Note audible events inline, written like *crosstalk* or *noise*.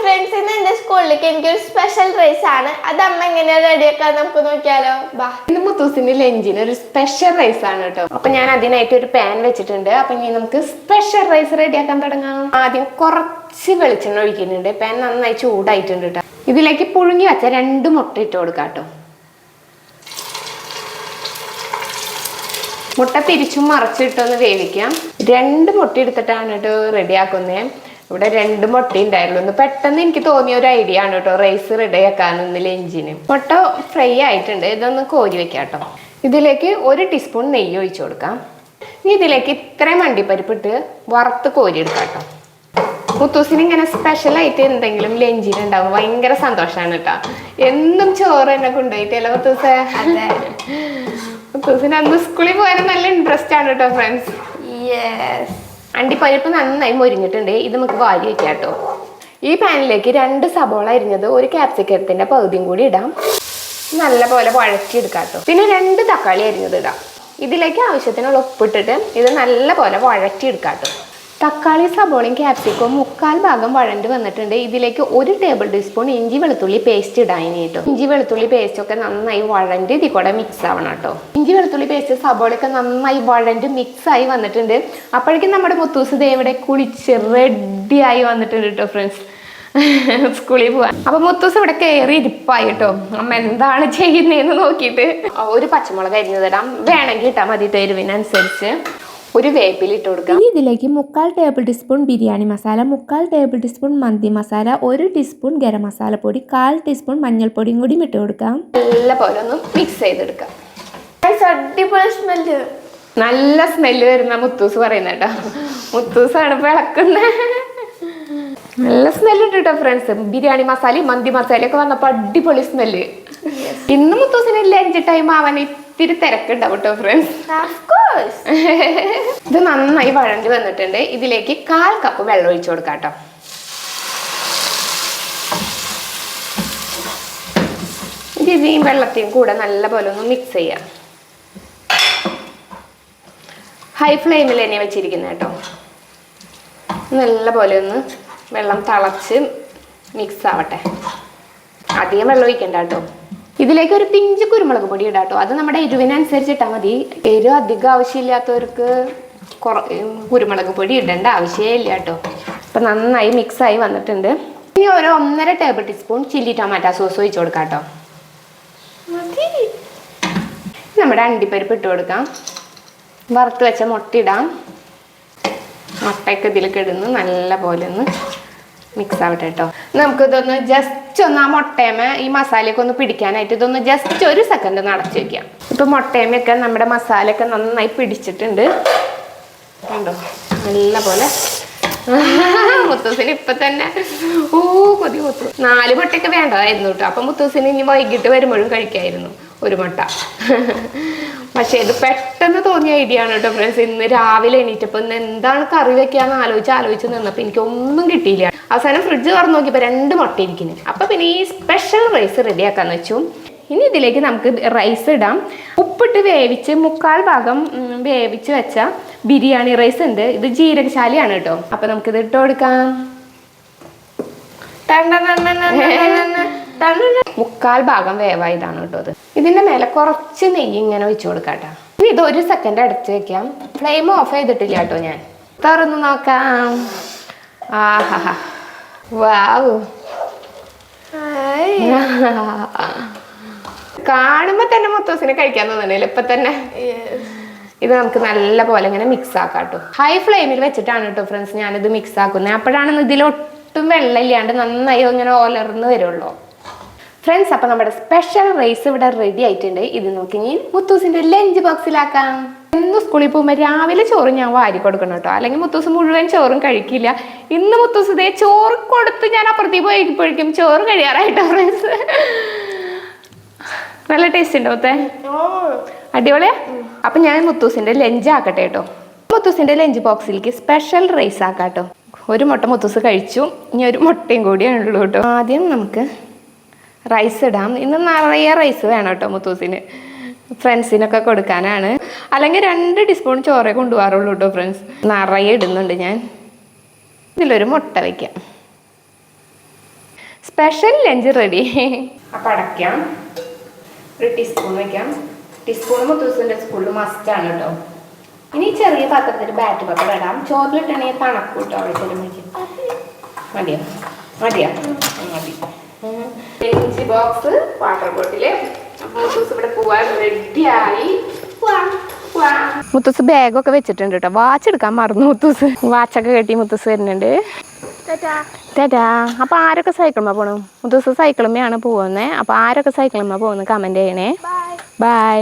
Friends ഇന്ന് എന്റെ സ്കൂളിലേക്ക് എനിക്കൊരു സ്പെഷ്യൽ റൈസ് ആണ്. അത് അമ്മ എങ്ങനെയാ റെഡിയാക്കാൻ നമുക്ക് നോക്കിയാലോ? ബാ. ഇന്ന് മുത്തൂസിന്റെ ലഞ്ചിന് ഒരു സ്പെഷ്യൽ റൈസ് ആണ് കേട്ടോ. അപ്പൊ ഞാൻ അതിനായിട്ട് ഒരു പാൻ വെച്ചിട്ടുണ്ട്. അപ്പൊ ഇനി നമുക്ക് സ്പെഷ്യൽ റൈസ് റെഡിയാക്കാൻ തുടങ്ങാം. ആദ്യം കുറച്ച് വെളിച്ചെണ്ണ ഒഴിക്കുന്നുണ്ട്. പാൻ നന്നായി ചൂടായിട്ടുണ്ട് കേട്ടോ. ഇതിലേക്ക് പുഴുങ്ങി വെച്ച രണ്ട് മുട്ട ഇട്ട് കൊടുക്കാം കേട്ടോ. മുട്ട തിരിച്ചും മറച്ചിട്ടൊന്ന് വേവിക്കാം. രണ്ട് മുട്ട എടുത്തിട്ടാണ് കേട്ടോ റെഡിയാക്കുന്നത് ഇവിടെ രണ്ട് മുട്ട ഉണ്ടായിരുന്നു. ഒന്ന് പെട്ടെന്ന് എനിക്ക് തോന്നിയ ഒരു ഐഡിയ ആണ് കേട്ടോ. റൈസ് റെഡി ഇന്ന് ലഞ്ചിന് മുട്ട ഫ്രൈ ആയിട്ടുണ്ട്. ഇതൊന്ന് കോരി വെക്കാം കേട്ടോ. ഇതിലേക്ക് ഒരു ടീസ്പൂൺ നെയ്യ് ഒഴിച്ചു കൊടുക്കാം. ഇനി ഇതിലേക്ക് ഇത്രയും അണ്ടിപ്പരിപ്പ് ഇട്ട് വറുത്ത് കോരി എടുക്കാം കേട്ടോ. മുത്തൂസിന് ഇങ്ങനെ സ്പെഷ്യൽ ആയിട്ട് എന്തെങ്കിലും ലഞ്ചിന് ഉണ്ടാവും ഭയങ്കര സന്തോഷമാണ് കേട്ടോ. എന്നും ചോറ് തന്നെ കൊണ്ടുപോയിട്ടല്ലോ മുത്തൂസ്? അതെ. മുത്തൂസിന് അന്ന് സ്കൂളിൽ പോകാൻ നല്ല ഇൻട്രസ്റ്റ് ആണ് കേട്ടോ ഫ്രണ്ട്സ് യെസ് അണ്ടിപ്പരിപ്പ് നന്നായി മൊരിഞ്ഞിട്ടുണ്ട്. ഇത് നമുക്ക് വാരി വെക്കാം കേട്ടോ. ഈ പാനിലേക്ക് രണ്ട് സബോള അരിഞ്ഞത് ഒരു ക്യാപ്സിക്കത്തിന്റെ പകുതിയും കൂടി ഇടാം. നല്ലപോലെ വഴറ്റിയെടുക്കാം കേട്ടോ. പിന്നെ രണ്ട് തക്കാളി അരിഞ്ഞത് ഇടാം. ഇതിലേക്ക് ആവശ്യത്തിനുള്ള ഉപ്പിട്ടിട്ട് ഇത് നല്ലപോലെ വഴറ്റിയെടുക്കാം കേട്ടോ. തക്കാളി സബോളയും ക്യാപ്സിക്കവും മുക്കാൽ ഭാഗം വഴണ്ട് വന്നിട്ടുണ്ട്. ഇതിലേക്ക് ഒരു ടേബിൾ ടീസ്പൂൺ ഇഞ്ചി വെളുത്തുള്ളി പേസ്റ്റ് ഇടാനി കേട്ടോ. ഇഞ്ചി വെളുത്തുള്ളി പേസ്റ്റ് ഒക്കെ നന്നായി വഴണ്ട് ഇതിൽ കൂടെ മിക്സ് ആവണം കേട്ടോ. ഇഞ്ചി വെളുത്തുള്ളി പേസ്റ്റ് സബോളയൊക്കെ നന്നായി വഴണ്ട് മിക്സ് ആയി വന്നിട്ടുണ്ട്. അപ്പോഴേക്കും നമ്മുടെ മുത്തൂസ് ദേവിടെ കുളിച്ച് റെഡി ആയി വന്നിട്ടുണ്ട് കേട്ടോ ഫ്രണ്ട്സ് *laughs* സ്കൂളിൽ പോവാൻ. അപ്പൊ മുത്തൂസ് ഇവിടെ കയറി ഇരിപ്പായി കേട്ടോ. അമ്മ എന്താണ് ചെയ്യുന്നതെന്ന് നോക്കിയിട്ട്. ഒരു പച്ചമുളക് അരിഞ്ഞതിടാം വേണമെങ്കിൽ ഇട്ടാൽ മതി എരിവിനനുസരിച്ച്. ഒരു വേപ്പിൽ ഇട്ട് കൊടുക്കാം. ഇനി ഇതിലേക്ക് മുക്കാൽ ടേബിൾ ടീസ്പൂൺ ബിരിയാണി മസാല മുക്കാൽ ടേബിൾ ടീസ്പൂൺ മന്തി മസാല ഒരു ടീസ്പൂൺ ഗരം മസാലപ്പൊടി കാൽ ടീസ്പൂൺ മഞ്ഞൾപ്പൊടിയും കൂടി ഇട്ട് കൊടുക്കാം. നല്ല പോലെ ഒന്ന് മിക്സ് ചെയ്തെടുക്കാം. അടിപൊളി സ്മെല്ല് നല്ല സ്മെല്ല് വരുന്ന മുത്തൂസ് പറയുന്ന കേട്ടോ. മുത്തൂസാണ് വിളക്കുന്നത് നല്ല സ്മെല്ല് ഉണ്ട് കേട്ടോ ഫ്രണ്ട്സ് ബിരിയാണി മസാലയും മന്തി മസാലയൊക്കെ വന്നപ്പോൾ അടിപൊളി സ്മെല്ല് ഇന്ന് മുത്തൂസിന് ലഞ്ച് ടൈം ആവാൻ ഇത്തിരി തിരക്കുണ്ടാവും കേട്ടോ ഫ്രണ്ട്സ് *laughs* ഇത് നന്നായി വഴണ്ടി വന്നിട്ടുണ്ട്. ഇതിലേക്ക് കാൽ കപ്പ് വെള്ളം ഒഴിച്ചു കൊടുക്കാം കേട്ടോ. ഇത് ഈ വെള്ളത്തെയും കൂടെ നല്ലപോലെ ഒന്ന് മിക്സ് ചെയ്യാം. ഹൈ ഫ്ലെയിമിൽ തന്നെ വെച്ചിരിക്കുന്നത് കേട്ടോ. നല്ല പോലെ ഒന്ന് വെള്ളം തിളച്ച് മിക്സ് ആവട്ടെ. അധികം വെള്ളം ഒഴിക്കണ്ട കേട്ടോ. ഇതിലേക്ക് ഒരു പിഞ്ച് കുരുമുളക് പൊടി ഇടാം കേട്ടോ. അത് നമ്മുടെ എരിവിനനുസരിച്ച് ഇട്ടാൽ മതി. എരിവ് അധികം ആവശ്യമില്ലാത്തവർക്ക് കുറ കുരുമുളക് പൊടി ഇടേണ്ട ആവശ്യമേ ഇല്ല കേട്ടോ. അപ്പം നന്നായി മിക്സായി ആയി വന്നിട്ടുണ്ട്. ഇനി ഒരു ഒന്നര table teaspoon chilli tomato sauce ഒഴിച്ചു കൊടുക്കാം കേട്ടോ. നമ്മുടെ അണ്ടിപ്പരിപ്പ് ഇട്ട് കൊടുക്കാം. വറുത്ത് വെച്ച മുട്ട ഇടാം. മുട്ടയൊക്കെ ഇതിലേക്ക് ഇടുന്നു നല്ല പോലെ ഒന്ന് മിക്സ് ആവട്ടെ കേട്ടോ നമുക്കിതൊന്ന് ജസ്റ്റ് ഒന്ന് ആ മുട്ടയമ ഈ മസാലയൊക്കെ ഒന്ന് പിടിക്കാനായിട്ട് ഇതൊന്ന് ജസ്റ്റ് ഒരു സെക്കൻഡ് ഒന്ന് അടച്ചു വെക്കാം. ഇപ്പൊ മുട്ടയമൊക്കെ നമ്മുടെ മസാലയൊക്കെ നന്നായി പിടിച്ചിട്ടുണ്ട്. കണ്ടോ? നല്ല പോലെ *laughs* മുത്തൂസിന് ഇപ്പൊ തന്നെ. ഓ കൊതി മുത്തു. നാല് മുട്ടയൊക്കെ വേണ്ടതായിരുന്നു കേട്ടോ. അപ്പൊ മുത്തൂസിന് ഇനി വൈകിട്ട് വരുമ്പോഴും കഴിക്കായിരുന്നു. ഒരു മുട്ട. പക്ഷെ ഇത് പെട്ടെന്ന് തോന്നിയ ഐഡിയ ആണ് കേട്ടോ ഫ്രണ്ട്സ് ഇന്ന് രാവിലെ എണീറ്റപ്പോൾ ഇന്ന് എന്താണ് കറി വെക്കാന്ന് ആലോചിച്ച് ആലോചിച്ച് നിന്നപ്പോൾ എനിക്ക് ഒന്നും കിട്ടിയില്ല. അവസാനം ഫ്രിഡ്ജ് തുറന്ന് നോക്കിയപ്പോൾ രണ്ട് മുട്ട ഇരിക്കുന്നു. അപ്പൊ പിന്നെ ഈ സ്പെഷ്യൽ റൈസ് റെഡിയാക്കാന്ന് വെച്ചു. ഇനി ഇതിലേക്ക് നമുക്ക് റൈസ് ഇടാം. ഉപ്പിട്ട് വേവിച്ച് മുക്കാൽ ഭാഗം വേവിച്ച് വെച്ച ബിരിയാണി റൈസ് ഉണ്ട്. ഇത് ജീരകശാലിയാണ് കേട്ടോ. അപ്പൊ നമുക്കിത് ഇട്ട് കൊടുക്കാം. മുക്കാൽ ഭാഗം വേവായതാണ് കേട്ടോ അത്. ഇതിന്റെ മേലെ കുറച്ച് നെയ്യ് ഇങ്ങനെ വെച്ച് കൊടുക്കാട്ടോ ഇനി ഇത് ഒരു സെക്കൻഡ് അടച്ച് വെക്കാം. ഫ്ലെയിം ഓഫ് ചെയ്തിട്ടില്ല കേട്ടോ ഞാൻ. തുറന്ന് നോക്കാം. ആഹാ. വാവ്. *laughs* കാണുമ്പോ തന്നെ മൊത്തോസിനെ കഴിക്കാൻ തോന്നുന്നില്ല ഇപ്പൊ തന്നെ ഇത് നമുക്ക് നല്ല പോലെ ഇങ്ങനെ മിക്സ് ആക്കാം കേട്ടോ. ഹൈ ഫ്ലെയിമിൽ വെച്ചിട്ടാണ് കേട്ടോ ഫ്രണ്ട്സ് ഞാനിത് മിക്സ് ആക്കുന്നത്. അപ്പോഴാണ് ഇതിൽ ഒട്ടും വെള്ളം ഇല്ലാണ്ട് നന്നായി ഇങ്ങനെ ഓലർന്ന് വരുള്ളൂ. ഫ്രണ്ട്സ് അപ്പൊ നമ്മുടെ സ്പെഷ്യൽ റൈസ് ഇവിടെ റെഡി ആയിട്ടുണ്ട്. ഇത് നോക്കി ഞാൻ മുത്തൂസിന്റെ ലഞ്ച് ബോക്സിലാക്കാം ഇന്ന് സ്കൂളിൽ പോകുമ്പോൾ രാവിലെ ചോറ് ഞാൻ വാരി കൊടുക്കണം കേട്ടോ. അല്ലെങ്കിൽ മുത്തൂസ് മുഴുവൻ ചോറും കഴിക്കില്ല. ഇന്ന് മുത്തൂസ് ഇതേ ചോറ് കൊടുത്ത് ഞാൻ അപ്പുറത്തേക്ക് പോയപ്പോഴേക്കും ചോറ് കഴിയാറായിട്ടോ ഫ്രണ്ട്സ് നല്ല ടേസ്റ്റ് ഉണ്ടോ മുത്തേ? അടിപൊളിയാ? അപ്പൊ ഞാൻ മുത്തൂസിന്റെ ലഞ്ച് ആക്കട്ടെ കേട്ടോ. മുത്തൂസിന്റെ ലഞ്ച് ബോക്സിലേക്ക് സ്പെഷ്യൽ റൈസ് ആക്കാം ഒരു മുട്ട മുത്തൂസ് കഴിച്ചു. ഇനി ഒരു മുട്ടയും കൂടിയാണ് ഉള്ളൂ കേട്ടോ. ആദ്യം നമുക്ക് റൈസ് ഇടാം. ഇന്ന് നിറയെ റൈസ് വേണം കേട്ടോ മുത്തൂസിന്. ഫ്രണ്ട്സിനൊക്കെ കൊടുക്കാനാണ്. അല്ലെങ്കിൽ രണ്ട് ടീസ്പൂൺ ചോറേ കൊണ്ടുപോകാറുള്ളൂ കേട്ടോ ഫ്രണ്ട്സ് നിറയെ ഇടുന്നുണ്ട് ഞാൻ. ഇതിലൊരു മുട്ട വയ്ക്കാം സ്പെഷ്യൽ ലഞ്ച് റെഡി അപ്പം അടയ്ക്കാം. ഒരു ടീസ്പൂൺ വയ്ക്കാം ടീസ്പൂൺ മുത്തൂസിന്റെ സ്കൂളിൽ മസ്റ്റാണ് കേട്ടോ ഇനി ചെറിയ പാത്രത്തിൽ ബാറ്റ് പത്രം ഇടാം. ചോറിലിട്ടാണെങ്കിൽ തണക്കൂട്ടോ കിട്ടും അവിടെ ചെല്ലുമ്പോഴേക്കും. മതിയോ? മതിയോ? മതി. Lunch box water bottle. Muthoos ഇവിടെ പോവാൻ റെഡിയായി. മുത്തൂസ് ബാഗൊക്കെ വെച്ചിട്ടുണ്ട് കേട്ടോ. വാച്ച് എടുക്കാൻ മറന്നു മുത്തൂസ്. വാച്ചൊക്കെ കെട്ടി മുത്തൂസ് വരുന്നുണ്ട്. ടാറ്റാ. അപ്പൊ ആരൊക്കെ സൈക്കിളുമ്മ പോണു? മുത്തൂസ് സൈക്കിളുമ്മയാണ് പോകുന്നത് അപ്പൊ ആരൊക്കെ സൈക്കിളുമ്മ പോകുന്നത് കമന്റ് ചെയ്യണേ. Bye bye